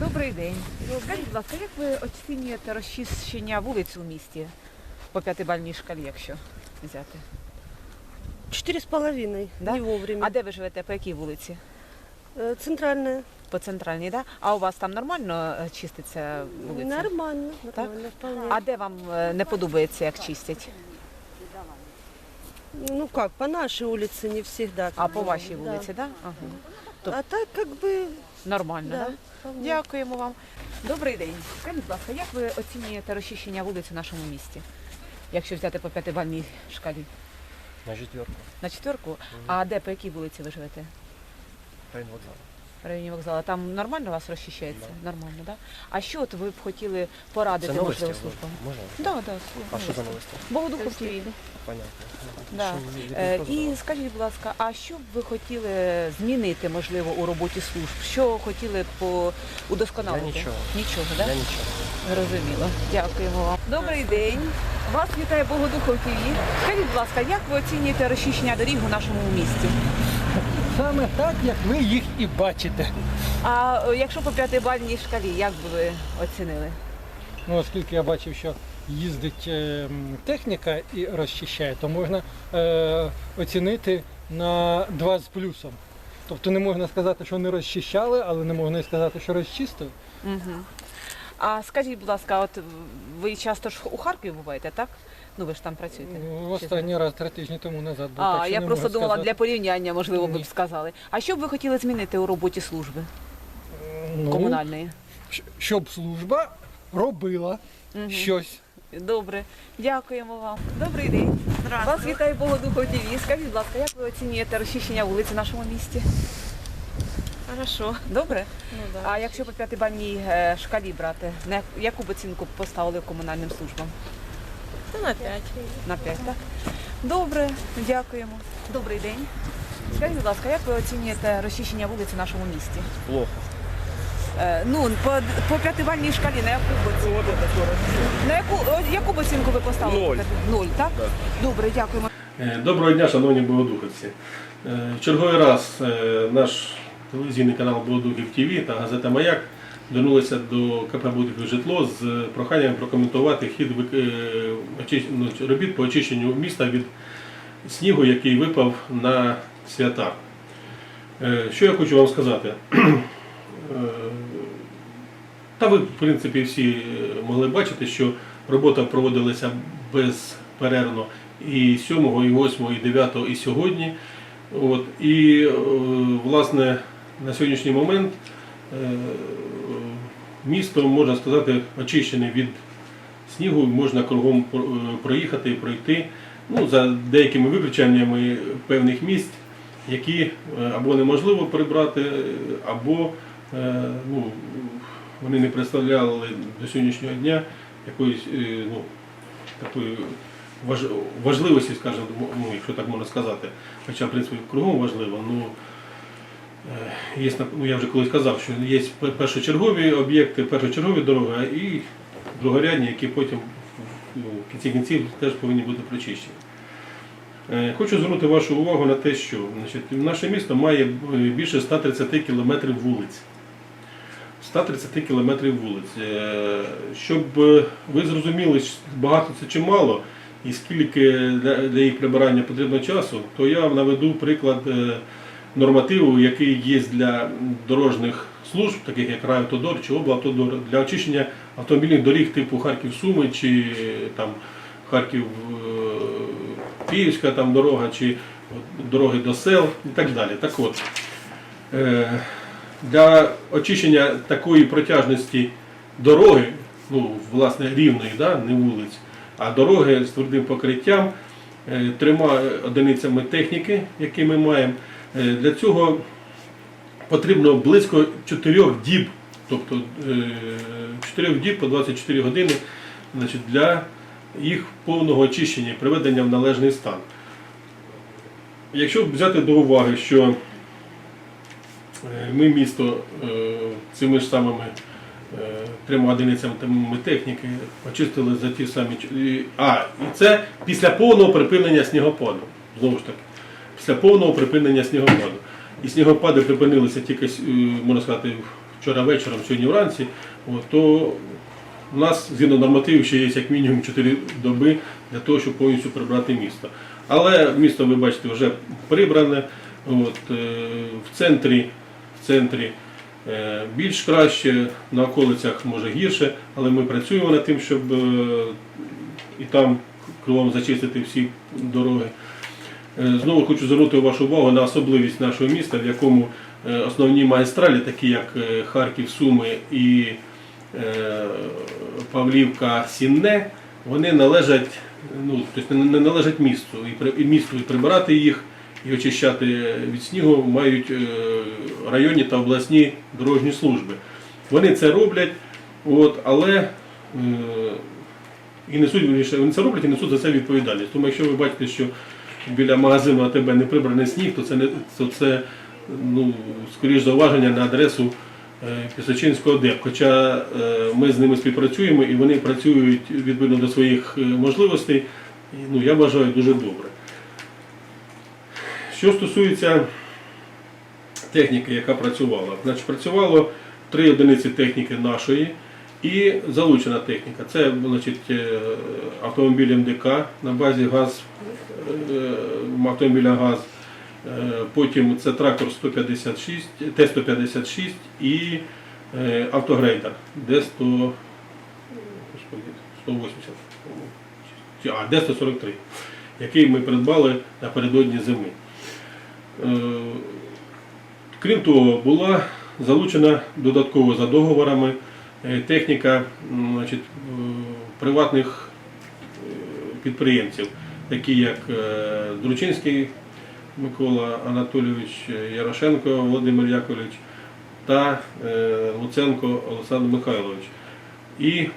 Добрий день. Скажіть, будь ласка, як ви оцінюєте розчищення вулиць у місті по п'ятибальній шкалі, якщо взяти? Четыре с половиной. Да? Не вовремя. А де ви живете? По якій вулиці? Э, Центральная. По центральній, да? А у вас там нормально е, чиститься вулиця? Нормально. Нормально. вполне. А де вам е, не подобається, як чистять? Ну как, по нашей улице не всегда. А как по бы, вашій да. вулиці, да? Ага. То- А так как бы, Нормально, да. да? Дякуємо вам. Добрий день. Скажіть, будь ласка, як ви оцінюєте розчищення вулиць у нашому місті? Якщо взяти по п'ятибальній шкалі? На четверку. На четверку? А де по якій вулиці ви живете? Район вокзал. В районі вокзалу. Там нормально вас розчищається? Нормально, так? Да? А що от ви б хотіли порадити, Це новості? можливо, службам? Можна? Да, да, А що за новості? Богодухов ТВ. Понятно. Да. Що ви від Е, них І скажіть, будь ласка, а що б ви хотіли змінити, можливо, у роботі служб? Що хотіли б по удосконалити? Я нічого. Нічого, так? Я нічого. Зрозуміло. Дякуємо вам. Добрий день. Вас вітає Богодухов ТВ. Скажіть, будь ласка, як ви оцінюєте розчищення доріг у нашому місті? Саме так, як ви їх і бачите. А е, якщо по п'ятибальній шкалі, як би ви оцінили? Ну, оскільки я бачив, що їздить е, техніка і розчищає, то можна е, оцінити на 2 з плюсом. Тобто не можна сказати, що не розчищали, але не можна і сказати, що розчистили. Угу. А скажіть, будь ласка, от ви часто ж у Харкові буваєте, так? Ну ви ж там працюєте. Ну, Останній раз три тижні тому назад був. А, так що я не просто можу думала сказати. для порівняння, можливо, ви б Ні. сказали. А що б ви хотіли змінити у роботі служби ну, комунальної? щ- Щоб служба робила щось. Добре, дякуємо вам. Добрий день. Вас вітає Богодухов ТВ. Скажіть, будь ласка, як ви оцінюєте розчищення вулиць у нашому місті? Хорошо. Добре? Ну, да. А якщо по п'ятибальній е, шкалі брати, на як- яку б оцінку б поставили комунальним службам? Да на пять. На 5, так? Добре, дякуємо. Добрий день. Скажіть, будь ласка, як ви оцінюєте розчищення вулиць у нашому місті? Плохо. Е, ну, по, по п'ятибальній шкалі на яку б оцінку? На яку, о, яку б оцінку ви поставили? Ноль. Ноль, так? Добре, дякуємо. Е, Доброго дня, шановні богодухівці. Е, В черговий раз е, наш телевізійний канал Богодухів ТВ та газета Маяк звернулися до КП «Богодухів житло з проханням прокоментувати хід е, ну, робіт по очищенню міста від снігу, який випав на свята. Е, Що я хочу вам сказати? Е, Та ви, в принципі, всі могли бачити, що робота проводилася безперервно і 7, і 8, і 9, і сьогодні. От, і власне на сьогоднішній момент місто, можна сказати, очищене від снігу, можна кругом е, проїхати і пройти. Ну, за деякими виключеннями певних місць, які е, або неможливо прибрати, або е, ну, вони не представляли до сьогоднішнього дня якоїсь ну, такої важливості, скажімо, ну, якщо так можна сказати. Хоча, в принципі, кругом важливо, ну, е, є, ну, я вже колись казав, що є першочергові об'єкти, першочергові дороги і другорядні, які потім ну, в кінці кінців теж повинні бути прочищені. Е, Хочу звернути вашу увагу на те, що значить, наше місто має е, більше 130 кілометрів вулиць. 130 кілометрів вулиць. Е, Щоб е, ви зрозуміли, багато це чи мало, і скільки для, їх прибирання потрібно часу, то я наведу приклад е, нормативу, який є для дорожніх служб, таких як Райавтодор чи облавтодор, для очищення автомобільних доріг типу Харків-Суми чи там Харків-Київська там дорога, чи дороги до сел і так далі. Так от, е, для очищення такої протяжності дороги, ну, власне, рівної, да, не вулиць, а дороги з твердим покриттям, е, трьома одиницями техніки, які ми маємо. Е, Для цього потрібно близько 4 діб, тобто 4 діб по 24 години значить, для їх повного очищення і приведення в належний стан. Якщо взяти до уваги, що Е, Ми місто е, цими ж самими е, трьома одиницями техніки очистили за ті самі. А, і це після повного припинення снігопаду. Знову ж таки, після повного припинення снігопаду. І снігопади припинилися тільки, е, можна сказати, вчора вечором, сьогодні вранці, то у нас згідно нормативів ще є як мінімум 4 доби для того, щоб повністю прибрати місто. Але місто, ви бачите, вже прибране. От, е, в центрі, в центрі е, більш краще, на околицях може гірше, але ми працюємо над тим, щоб і там кругом зачистити всі дороги. Е, Знову хочу звернути вашу увагу на особливість нашого міста, в якому е, основні магістралі, такі як е, Харків, Суми і Павлівка, Сінне, вони належать, ну, тобто не належать місту. І, місту і прибирати їх і очищати від снігу мають районні та обласні дорожні служби. Вони це роблять, от, але і несуть вони це роблять і несуть за це відповідальність. Тому якщо ви бачите, що біля магазину АТБ не прибраний сніг, то це не то це ну, скоріш зауваження на адресу е, Пісочинського ДЕП. Хоча е, ми з ними співпрацюємо і вони працюють відповідно до своїх е, можливостей. Ну, я вважаю дуже добре. Що стосується техніки, яка працювала, значить працювало три одиниці техніки нашої і залучена техніка. Це значить, е, автомобіль МДК на базі газ, е, автомобіля ГАЗ. Е, Потім це трактор 156, Т-156 і е, автогрейдер Д-100, господи, 180, чи- а, Д-143, який ми придбали напередодні зими. Е, Крім того, була залучена додатково за договорами е, техніка значить, е, приватних е, підприємців, такі як е, Дручинський Микола Анатолійович, е, Ярошенко Володимир Яковлевич та е, Луценко Олександр Михайлович і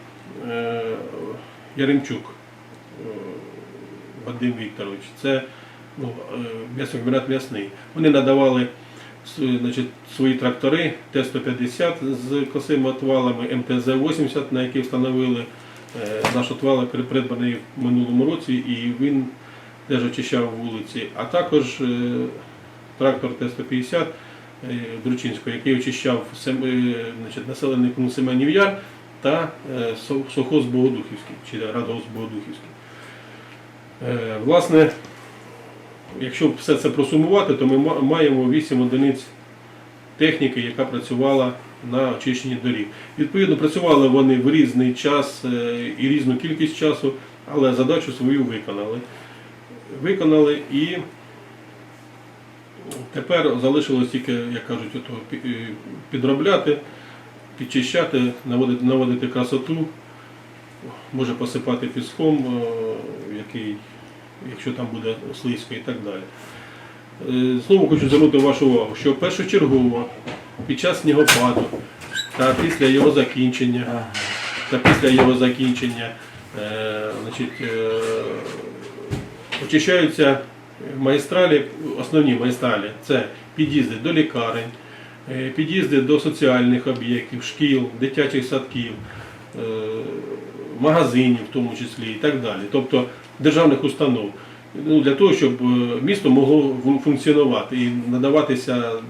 Яремчук Вадим Вікторович. Це ну, м'ясокомбінат м'ясний. Вони надавали значить, свої трактори Т-150 з косими отвалами, МТЗ-80, на які встановили е, наш отвал, придбаний в минулому році, і він теж очищав вулиці, а також е, трактор Т-150 е, Дручинського, який очищав значить, населений пункт Семенів Яр та Со- совхоз Богодухівський чи радгосп Богодухівський. Власне, якщо все це просумувати, то ми маємо 8 одиниць техніки, яка працювала на очищенні доріг. Відповідно, працювали вони в різний час е, і різну кількість часу, але задачу свою виконали. Виконали і тепер залишилось тільки, як кажуть, е, підробляти, підчищати, наводити, наводити красоту, може посипати піском, е, який, якщо там буде слизько і так далі. Знову хочу звернути вашу увагу, що першочергово під час снігопаду та після його закінчення, та після його закінчення е, значить, е, очищаються магістралі, основні магістралі це під'їзди до лікарень, е, під'їзди до соціальних об'єктів, шкіл, дитячих садків, е, магазинів в тому числі і так далі. Тобто державних установ. Ну, для того, щоб е, місто могло функціонувати і надаватися е,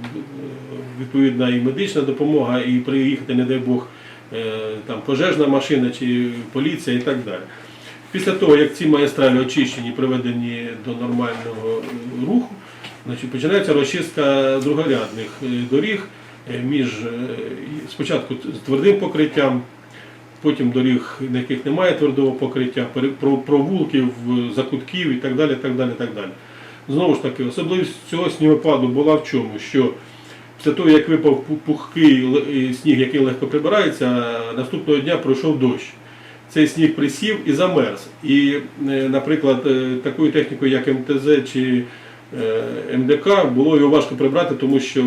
відповідна і медична допомога, і приїхати, не дай Бог, е, там пожежна машина чи поліція і так далі. Після того, як ці магістралі очищені, приведені до нормального руху, значить, починається розчистка другорядних е, доріг е, між спочатку твердим покриттям, потім доріг, на яких немає твердого покриття, провулків, закутків і так далі. так далі, так далі. Знову ж таки, особливість цього снігопаду була в чому? Що після того, як випав пухкий сніг, який легко прибирається, наступного дня пройшов дощ. Цей сніг присів і замерз. І, е, наприклад, е, такою технікою, як МТЗ чи е, МДК, було його важко прибрати, тому що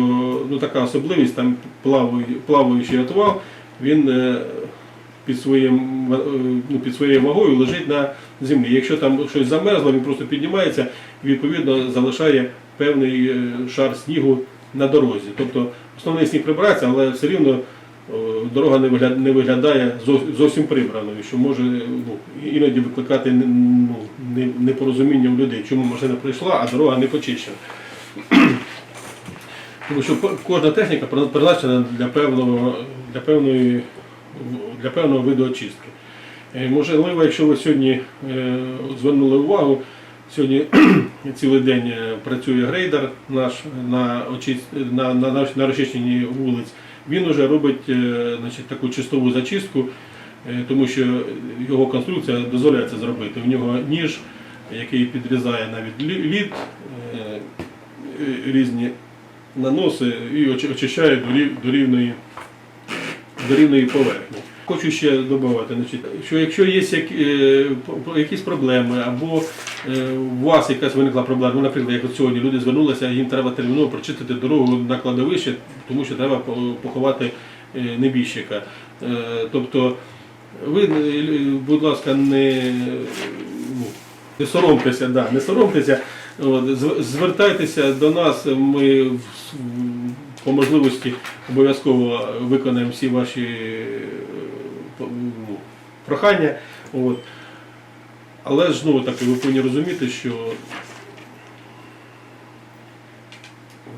ну, така особливість, там плаваючий, отвал, він під, своїм, ну, під своєю вагою лежить на землі. Якщо там щось замерзло, він просто піднімається і відповідно залишає певний шар снігу на дорозі. Тобто основний сніг прибирається, але все рівно е, дорога не виглядає, зовсім прибраною, що може ну, іноді викликати ну, непорозуміння у людей, чому машина прийшла, а дорога не почищена. Тому що кожна техніка призначена для певного, для певної, для певного виду очистки. Е, Можливо, якщо ви сьогодні е, звернули увагу, сьогодні цілий день е, працює грейдер наш на, очист... на, на, на, на розчищенні вулиць. Він вже робить е, значить, таку чистову зачистку, е, тому що його конструкція дозволяє це зробити. В нього ніж, який підрізає навіть лід, різні наноси і очищає до рівної, до рівної поверхні. Хочу ще додати, що якщо є е, якісь проблеми, або е, у вас якась виникла проблема, ну, наприклад, як от сьогодні люди звернулися, їм треба терміново прочистити дорогу на кладовище, тому що треба поховати е, небіжчика. Тобто, ви, будь ласка, не, не соромтеся, да, не соромтеся. От, звертайтеся до нас, ми по можливості обов'язково виконаємо всі ваші прохання. От. Але ж знову таки ви повинні розуміти, що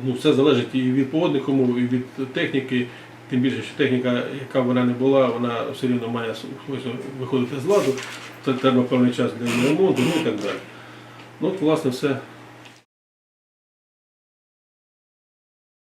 ну, все залежить і від погодних умов, і від техніки. Тим більше, що техніка, яка вона не була, вона все рівно має виходити з ладу. Це треба певний час для ремонту, ну і так далі. Ну, от, власне, все.